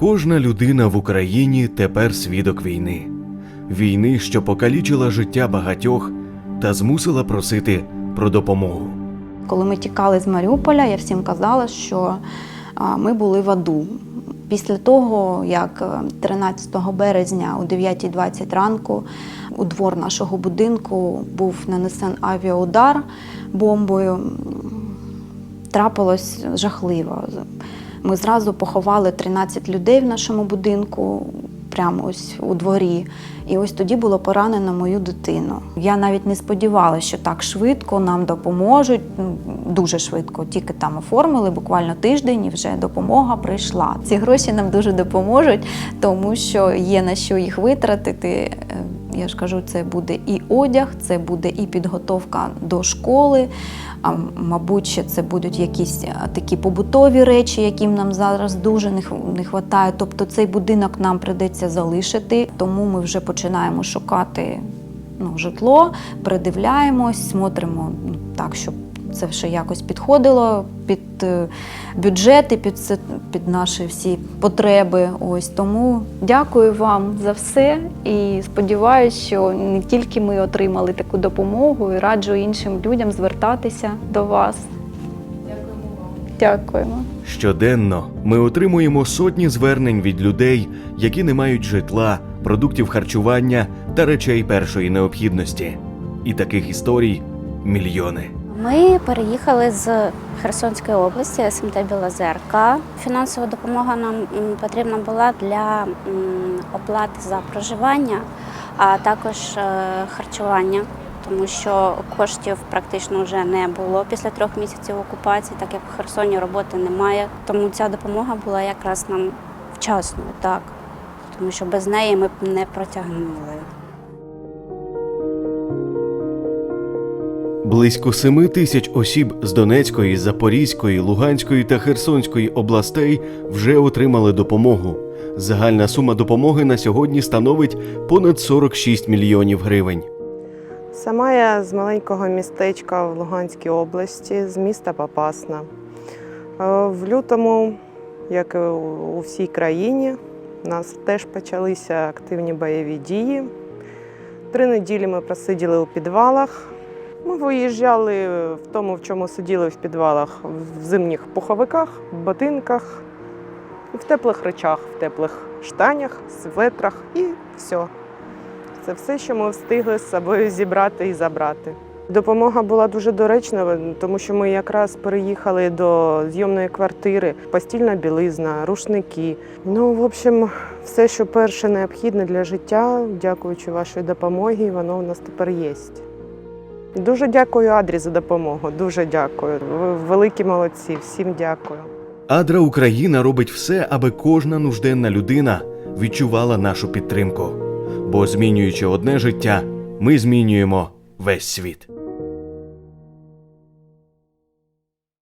Кожна людина в Україні тепер свідок війни. Війни, що покалічила життя багатьох та змусила просити про допомогу. Коли ми тікали з Маріуполя, я всім казала, що ми були в аду. Після того, як е, 13 березня о 9.20 ранку у двор нашого будинку був нанесен авіаудар бомбою, трапилось жахливо. Ми зразу поховали 13 людей в нашому будинку, прямо ось у дворі. І ось тоді було поранено мою дитину. Я навіть не сподівалася, що так швидко нам допоможуть. Ну, Дуже швидко, тільки там оформили, буквально тиждень, і вже допомога прийшла. Ці гроші нам дуже допоможуть, тому що є на що їх витратити. Я ж кажу, це буде і одяг, це буде і підготовка до школи. А мабуть, ще це будуть якісь такі побутові речі, яким нам зараз дуже не вистачає. Тобто цей будинок нам придеться залишити, тому ми вже починаємо шукати ну, житло, придивляємось, смотримо ну, так, щоб це все якось підходило під е, бюджети, під, це- під наші всі потреби. Ось тому дякую вам за все і сподіваюся, що не тільки ми отримали таку допомогу, і раджу іншим людям звертатися до вас. Дякуємо. Щоденно ми отримуємо сотні звернень від людей, які не мають житла, продуктів харчування та речей першої необхідності. І таких історій мільйони. Ми переїхали з Херсонської області, СМТ Білозерка. Фінансова допомога нам потрібна була для оплати за проживання, а також е, харчування, тому що коштів практично вже не було після трьох місяців окупації, так як в Херсоні роботи немає. Тому ця допомога була якраз нам вчасною, так тому що без неї ми б не протягнули. Близько семи тисяч осіб з Донецької, Запорізької, Луганської та Херсонської областей вже отримали допомогу. Загальна сума допомоги на сьогодні становить понад 46 мільйонів гривень. Сама я з маленького містечка в Луганській області, з міста Попасна. Е, В лютому, як і у всій країні, у нас теж почалися активні бойові дії. Три неділі ми просиділи у підвалах. Ми виїжджали в тому, в чому сиділи в підвалах, в зимніх пуховиках, ботинках, в теплих речах, в теплих штанях, светрах і все. Це все, що ми встигли з собою зібрати і забрати. Допомога була дуже доречна, тому що ми якраз переїхали до зйомної квартири, постільна білизна, рушники. Ну, в общем, все, що перше необхідне для життя, дякуючи вашій допомогі, воно у нас тепер є. Дуже дякую Адрі за допомогу. Дуже дякую. Ви великі молодці. Всім дякую. Адра Україна робить все, аби кожна нужденна людина відчувала нашу підтримку. Бо змінюючи одне життя, ми змінюємо весь світ.